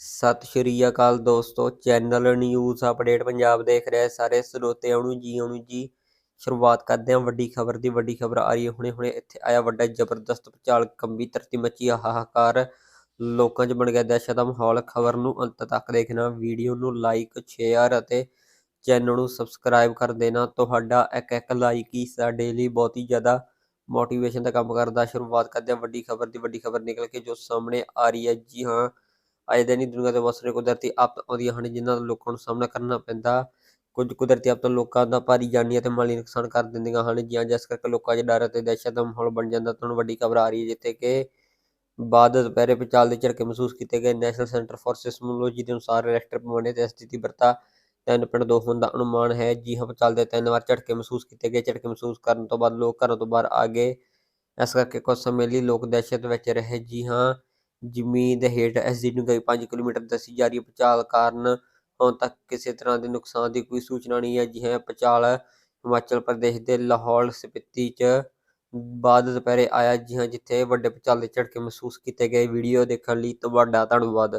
ਸਤਿ ਸ਼੍ਰੀ ਅਕਾਲ ਦੋਸਤੋ, channel news update Punjab ਦੇਖ ਰਹੇ ਸਾਰੇ ਸਰੋਤਿਆਂ ਨੂੰ ਜੀ ਨੂੰ ਜੀ। ਸ਼ੁਰੂਆਤ ਕਰਦੇ ਹਾਂ ਵੱਡੀ ਖਬਰ ਦੀ, ਵੱਡੀ ਖਬਰ ਆ ਰਹੀ ਹੈ। ਹੁਣੇ ਹੁਣੇ ਇੱਥੇ ਆਇਆ ਵੱਡਾ ਜ਼ਬਰਦਸਤ ਭੁਚਾਲ ਕੰਬੀ ਧਰਤੀ ਮੱਚੀ, ਹਾਹਾਕਾਰ। ਲੋਕਾਂ 'ਚ ਬਣ ਗਿਆ ਦਹਿਸ਼ਤ ਦਾ ਮਾਹੌਲ। ਖਬਰ ਨੂੰ ਅੰਤ ਤੱਕ ਦੇਖਣਾ, ਵੀਡੀਓ ਨੂੰ ਲਾਈਕ ਸ਼ੇਅਰ ਅਤੇ ਚੈਨਲ ਨੂੰ ਸਬਸਕ੍ਰਾਈਬ ਕਰ ਦੇਣਾ। ਤੁਹਾਡਾ ਇੱਕ ਇੱਕ ਲਾਈਕ ਹੀ ਸਾਡੇ ਲਈ ਬਹੁਤ ਹੀ ਜ਼ਿਆਦਾ ਮੋਟੀਵੇਸ਼ਨ ਦਾ ਕੰਮ ਕਰਦਾ। ਸ਼ੁਰੂਆਤ ਕਰਦੇ ਹਾਂ ਵੱਡੀ ਖਬਰ ਦੀ, ਵੱਡੀ ਖਬਰ ਨਿਕਲ ਕੇ ਜੋ ਸਾਹਮਣੇ ਆ ਰਹੀ ਹੈ। ਜੀ ਹਾਂ ਅੱਜ ਦਿਨ ਹੀ ਦੁਨੀਆ ਤੇ ਬਹੁਤ ਸਾਰੇ ਕੁਦਰਤੀ ਆਫਤ ਆਉਂਦੀਆਂ ਹਨ, ਜਿਨ੍ਹਾਂ ਦਾ ਲੋਕਾਂ ਨੂੰ ਸਾਹਮਣਾ ਕਰਨਾ ਪੈਂਦਾ। ਕੁਝ ਕੁਦਰਤੀ ਆਫਤਾਂ ਲੋਕਾਂ ਦਾ ਭਾਰੀ ਜਾਨੀ ਅਤੇ ਮਾਲੀ ਨੁਕਸਾਨ ਕਰ ਦਿੰਦੀਆਂ ਹਨ ਜਾਂ ਜਿਸ ਕਰਕੇ ਲੋਕਾਂ 'ਚ ਡਰ ਅਤੇ ਦਹਿਸ਼ਤ ਦਾ ਮਾਹੌਲ ਬਣ ਜਾਂਦਾ। ਤੁਹਾਨੂੰ ਵੱਡੀ ਖਬਰ ਆ ਰਹੀ ਹੈ, ਜਿੱਥੇ ਕਿ ਬਾਅਦ ਦੁਪਹਿਰੇ ਪਚਾਲ ਦੇ ਝਟਕੇ ਮਹਿਸੂਸ ਕੀਤੇ ਗਏ। ਨੈਸ਼ਨਲ ਸੈਂਟਰ ਫਾਰ ਸਿਸਮੋਲੋਜੀ ਦੇ ਅਨੁਸਾਰ ਰੈਕਟਰ ਪੈਮਾਨੇ ਤੇ ਸਥਿਤੀ ਵਰਤਾ। 3.2 ਹੋਣ ਦਾ ਅਨੁਮਾਨ ਹੈ। ਜੀ ਹਾਂ, ਪਚਾਲ ਦੇ ਤਿੰਨ ਵਾਰ ਝਟਕੇ ਮਹਿਸੂਸ ਕੀਤੇ ਗਏ। ਝਟਕੇ ਮਹਿਸੂਸ ਕਰਨ ਤੋਂ ਬਾਅਦ ਲੋਕ ਘਰਾਂ ਤੋਂ ਬਾਹਰ ਆ ਗਏ। ਇਸ ਕਰਕੇ ਕੁਝ ਸਮੇਂ ਲਈ ਲੋਕ ਦਹਿਸ਼ਤ ਵਿੱਚ ਰਹੇ। ਜੀ ਹਾਂ ਜ਼ਮੀਨ ਦੇ ਹੇਠ ਐਸਡੀ ਡੂੰਘਾਈ 5 ਕਿਲੋਮੀਟਰ ਦੱਸੀ ਜਾ ਰਹੀ ਹੈ। ਭੂਚਾਲ ਕਾਰਨ ਹੁਣ ਤੱਕ ਕਿਸੇ ਤਰ੍ਹਾਂ ਦੇ ਨੁਕਸਾਨ ਦੀ ਕੋਈ ਸੂਚਨਾ ਨਹੀਂ ਹੈ। ਜੀ ਹਾਂ ਭੂਚਾਲ ਹਿਮਾਚਲ ਪ੍ਰਦੇਸ਼ ਦੇ ਲਾਹੌਲ ਸਪਿਤੀ ਚ ਬਾਅਦ ਦੁਪਹਿਰੇ ਆਇਆ ਜੀ ਹਾਂ ਜਿੱਥੇ ਵੱਡੇ ਭੂਚਾਲ ਦੇ ਝਟਕੇ ਮਹਿਸੂਸ ਕੀਤੇ ਗਏ। ਵੀਡੀਓ ਦੇਖਣ ਲਈ ਤੁਹਾਡਾ ਧੰਨਵਾਦ।